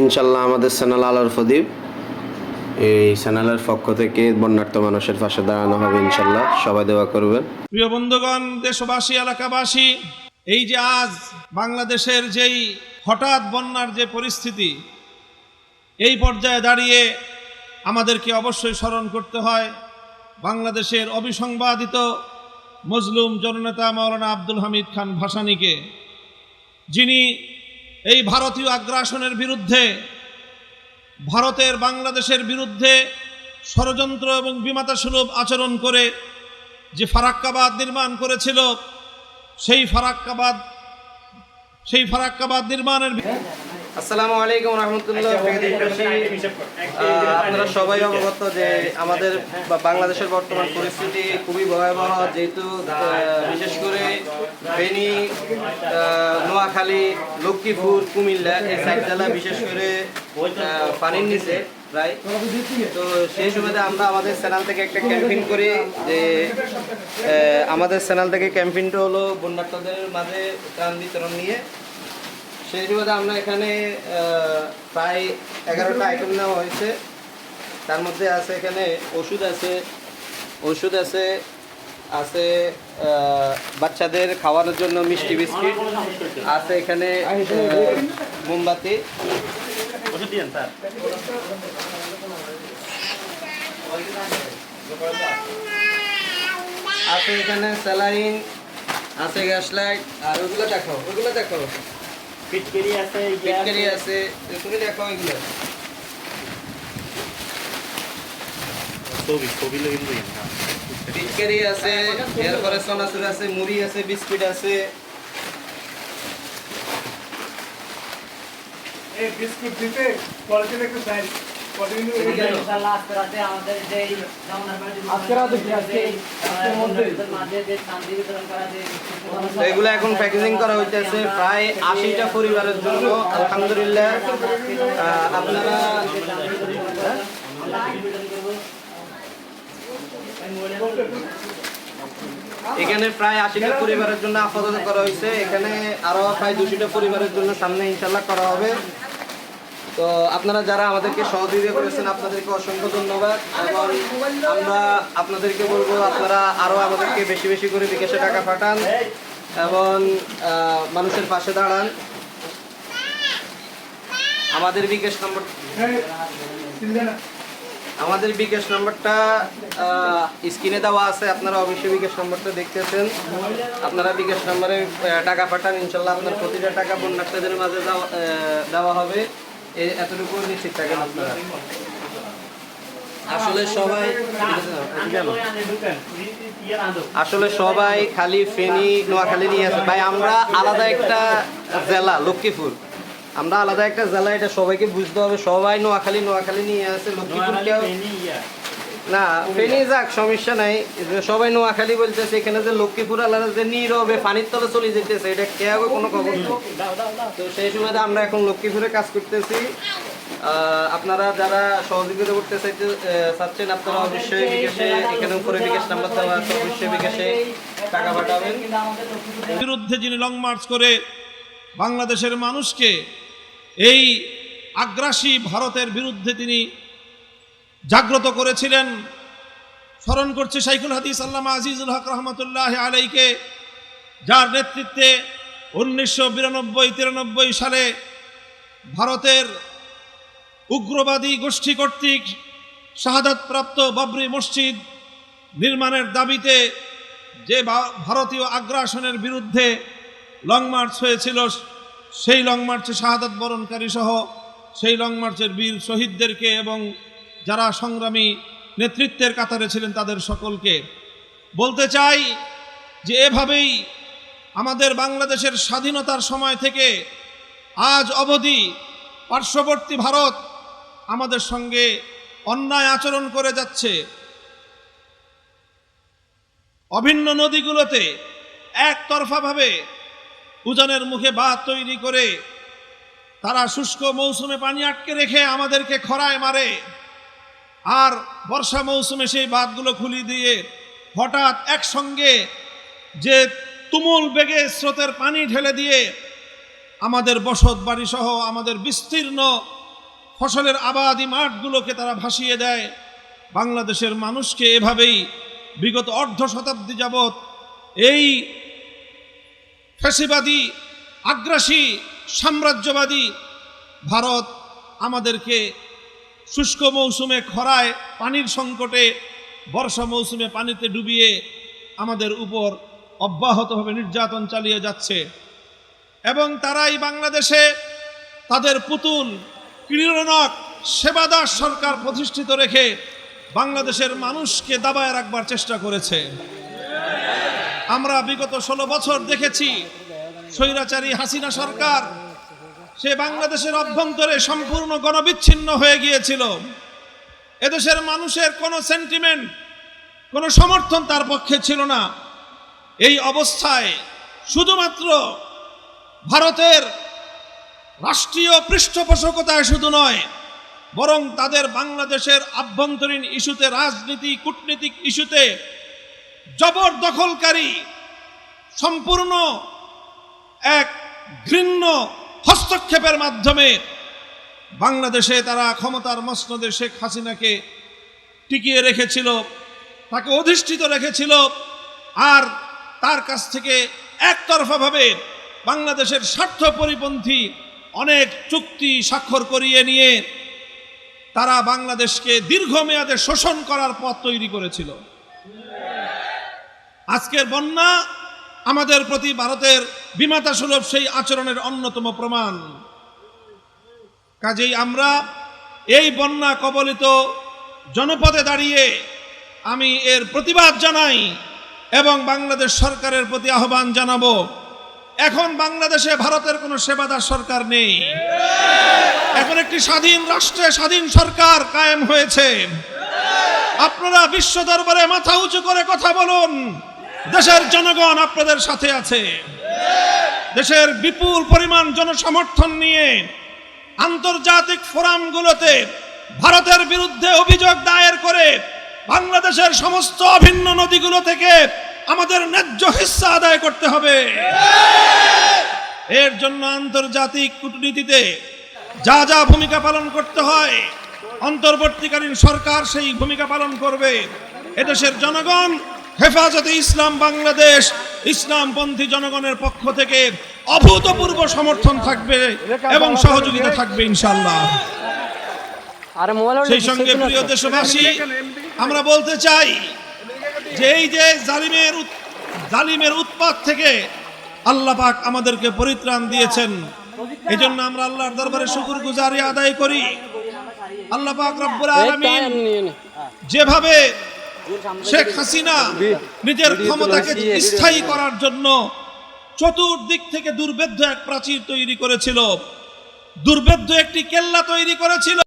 ইনশাল্লাহ আমাদের চ্যানেল আলোর প্রদীপ। এই চ্যানেলের পক্ষ থেকে বন্যার্থ মানুষের পাশে দাঁড়ানো হবে ইনশাল্লাহ সবাই দেওয়া করবেন। প্রিয় বন্ধুগণ, দেশবাসী, এলাকাবাসী, এই যে আজ বাংলাদেশের যেই হঠাৎ বন্যার যে পরিস্থিতি, এই পর্যায়ে দাঁড়িয়ে আমাদেরকে অবশ্যই স্মরণ করতে হয় বাংলাদেশের অবিসংবাদিত মজলুম জননেতা মাওলানা আব্দুল হামিদ খান ভাসানিকে, যিনি এই ভারতীয় আগ্রাসনের বিরুদ্ধে, ভারতের বাংলাদেশের বিরুদ্ধে ষড়যন্ত্র এবং বিমাতা সুলভ আচরণ করে যে ফারাক্কাবাদ নির্মাণ করেছিল, সেই ফারাক্কাবাদ সেই ফারাক্কাবাদ নির্মাণের আসসালামু আলাইকুম রহমতুল্লাহ আপনারা সবাই অবগত যে আমাদের বাংলাদেশের বর্তমান পরিস্থিতি খুবই ভয়াবহ যেহেতু বিশেষ করে ফেনী আহ, নোয়াখালী লক্ষ্মীপুর কুমিল্লা এই সাইড জেলা বিশেষ করে পানির নিচে প্রায়। তো সেই সুবাদে আমরা আমাদের চ্যানেল থেকে একটা ক্যাম্পেইন করি যে আমাদের চ্যানেল থেকে ক্যাম্পেইনটা হলো বন্যার্থদের মাঝে ত্রাণ বিতরণ নিয়ে। সেই সুবাদে আমরা এখানে প্রায় এগারোটা আইটেম নেওয়া হয়েছে। তার মধ্যে আছে এখানে ওষুধ আছে ওষুধ আছে আছে বাচ্চাদের খাওয়ানোর জন্য মিষ্টি বিস্কিট আছে এখানে মোমবাতি। আছে এখানে স্যালাইন আছে গ্যাস লাইট আর ওগুলো দেখো ওগুলো দেখো পিটকেরি আছে পিটকারি আছে তুমি দেখো এগুলো ছবি ছবি লগে লই না পিটকারি আছে এরপরে সোনাচুর আছে মুড়ি আছে বিস্কিট আছে এই বিস্কুট দিতে কোয়ালিটির একটু চাই এগুলো এখন প্যাকেজিং করা হইতেছে প্রায় আশিটা পরিবারের জন্য, আলহামদুলিল্লাহ। আপনারা এখানে প্রায় আশিটা পরিবারের জন্য আপাতত করা হয়েছে এখানে আরও প্রায় দুশোটা পরিবারের জন্য সামনে ইনশাল্লাহ করা হবে। তো আপনারা যারা আমাদেরকে সহযোগিতা করেছেন, আপনাদেরকে অসংখ্য ধন্যবাদ এবং আমরা আপনাদেরকে বলব, আপনারা আরও আমাদেরকে বেশি বেশি করে বিকাশে টাকা পাঠান এবং মানুষের পাশে দাঁড়ান। আমাদের বিকাশ নম্বর আমাদের বিকাশ নম্বরটা স্ক্রিনে দেওয়া আছে, আপনারা অবশ্যই বিকাশ নম্বরটা দেখতেছেন। আপনারা বিকাশ নম্বরে টাকা পাঠান, ইনশাল্লাহ আপনার প্রতিটা টাকা বন্যার্থীদের মাঝে দেওয়া- হবে। এতটুকু নিশ্চিত থাকেন আপনারা? আসলে সবাই আসলে সবাই খালি ফেনি নোয়াখালী নিয়ে আছে। ভাই আমরা আলাদা একটা জেলা লক্ষ্মীপুর। আমরা আলাদা একটা জেলা এটা সবাইকে বুঝতে হবে। সবাই নোয়াখালী নোয়াখালী নিয়ে আছে। লক্ষ্মীপুরকেও না, ফেনী যাক, সমস্যা নাই। সবাই নোয়াখালী বলতেছে, এখানে যে লক্ষ্মীপুর আলাদা যে নীরবে পানির তলে চলে যেতেছে, এটা কে হবে কোনো খবর তো সেই সময় আমরা এখন লক্ষ্মীপুরে কাজ করতেছি। আপনারা যারা সহযোগিতা করতে চাইতে চাচ্ছেন, আপনারা অবশ্যই বিকাশে, এখানে উপরে বিকাশ নাম্বার দেওয়া আছে, অবশ্যই বিকাশে টাকা পাঠাবেন। বিরুদ্ধে যিনি লং মার্চ করে বাংলাদেশের মানুষকে এই আগ্রাসী ভারতের বিরুদ্ধে তিনি জাগ্রত করেছিলেন। স্মরণ করছে শাইখুল হাদিস আল্লামা আজিজুল হক রহমতুল্লাহ আলাইকে, যার নেতৃত্বে উনিশশো বিরানব্বই তিরানব্বই সালে ভারতের উগ্রবাদী গোষ্ঠী কর্তৃক শাহাদাতপ্রাপ্ত বাবরি মসজিদ নির্মাণের দাবিতে যে ভারতীয় আগ্রাসনের বিরুদ্ধে লং মার্চ হয়েছিল, সেই লং মার্চে শাহাদাত বরণকারী সহ সেই লং মার্চের বীর শহীদদেরকে এবং যারা সংগ্রামী নেতৃত্বের কাতারে ছিলেন তাদের সকলকে বলতে চাই যে এভাবেই আমাদের বাংলাদেশের স্বাধীনতার সময় থেকে আজ অবধি পার্শ্ববর্তী ভারত আমাদের সঙ্গে অন্যায় আচরণ করে যাচ্ছে। অভিন্ন নদীগুলোতে একতরফাভাবে উজানের মুখে বাঁধ তৈরি করে তারা শুষ্ক মৌসুমে পানি আটকে রেখে আমাদেরকে খরায় মারে। আর বর্ষা মৌসুমে সেই বাঁধগুলো খুলি দিয়ে হঠাৎ একসঙ্গে যে তুমুল বেগে স্রোতের পানি ঢেলে দিয়ে আমাদের বসত বাড়ি সহ আমাদের বিস্তীর্ণ ফসলের আবাদি মাঠগুলোকে তারা ভাসিয়ে দেয়। বাংলাদেশের মানুষকে এভাবেই বিগত অর্ধ শতাব্দী যাবৎ এই ফ্যাসিবাদী, আগ্রাসী, সাম্রাজ্যবাদী ভারত আমাদেরকে শুষ্ক মৌসুমে খরায় পানির সংকটে, বর্ষা মৌসুমে পানিতে ডুবিয়ে আমাদের উপর অব্যাহতভাবে নির্যাতন চালিয়ে যাচ্ছে। এবং তারাই বাংলাদেশে তাদের পুতুল, ক্রীড়নক সেবাদাস সরকার প্রতিষ্ঠিত রেখে বাংলাদেশের মানুষকে দাবায় রাখবার চেষ্টা করেছে। আমরা বিগত ষোলো বছর দেখেছি, স্বৈরাচারী হাসিনা সরকার সে বাংলাদেশের অভ্যন্তরে সম্পূর্ণ গণবিচ্ছিন্ন হয়ে গিয়েছিল। এদেশের মানুষের কোনো সেন্টিমেন্ট কোনো সমর্থন তার পক্ষে ছিল না। এই অবস্থায় শুধুমাত্র ভারতের রাষ্ট্রীয় পৃষ্ঠপোষকতায় শুধু নয়, বরং তাদের বাংলাদেশের আভ্যন্তরীণ ইস্যুতে, রাজনীতি, কূটনীতিক ইস্যুতে জবরদখলকারী, সম্পূর্ণ এক ঘৃণ্য হস্তক্ষেপের মাধ্যমে বাংলাদেশে তারা ক্ষমতার মসনদে শেখ হাসিনাকে টিকিয়ে রেখেছিল, তাকে অধিষ্ঠিত রেখেছিল, আর তার কাছ থেকে একতরফাভাবে বাংলাদেশের স্বার্থ পরিপন্থী অনেক চুক্তি স্বাক্ষর করিয়ে নিয়ে তারা বাংলাদেশকে দীর্ঘমেয়াদে শোষণ করার পথ তৈরি করেছিল। আজকের বন্যা আমাদের প্রতি ভারতের বিমাতা সুলভ সেই আচরণের অন্যতম প্রমাণ। কাজেই আমরা এই বন্যা কবলিত জনপদে দাঁড়িয়ে আমি এর প্রতিবাদ জানাই এবং বাংলাদেশ সরকারের প্রতি আহ্বান জানাব। এখন বাংলাদেশে ভারতের কোনো সেবাদার সরকার নেই। এখন একটি স্বাধীন রাষ্ট্রে স্বাধীন সরকার কায়েম হয়েছে। আপনারা বিশ্ব দরবারে মাথা উঁচু করে কথা বলুন। দেশের জনগণ আপনাদের সাথে আছে। দেশের বিপুল পরিমাণ জনসমর্থন নিয়ে আন্তর্জাতিক ফোরামগুলোতে ভারতের বিরুদ্ধে অভিযোগ দায়ের করে বাংলাদেশের সমস্ত অভিন্ন নদীগুলো থেকে আমাদের ন্যায্য হিস্সা আদায় করতে হবে। এর জন্য আন্তর্জাতিক কূটনীতিতে যা যা ভূমিকা পালন করতে হয়, অন্তর্বর্তীকালীন সরকার সেই ভূমিকা পালন করবে। এদেশের জনগণ হেফাজতে ইসলাম বাংলাদেশ ইসলামপন্থী জনগণের পক্ষ থেকে অভূতপূর্ব সমর্থন থাকবে এবং সহযোগিতা থাকবে ইনশাল্লাহ সেই সঙ্গে প্রিয় দেশবাসী আমরা বলতে চাই যে এই যে জালিমের জালিমের উৎপাত থেকে আল্লাহ পাক আমাদেরকে পরিত্রাণ দিয়েছেন। এই জন্য আমরা আল্লাহর দরবারে শুকুর গুজারি আদায় করি। আল্লাহ পাক রব্বুল আলামিন যেভাবে শেখ হাসিনা নিজের ক্ষমতাকে স্থায়ী করার জন্য চতুর্দিক থেকে দুর্বেদ্য এক প্রাচীর তৈরি করেছিল। দুর্বেদ্য একটি কেল্লা তৈরি করেছিল।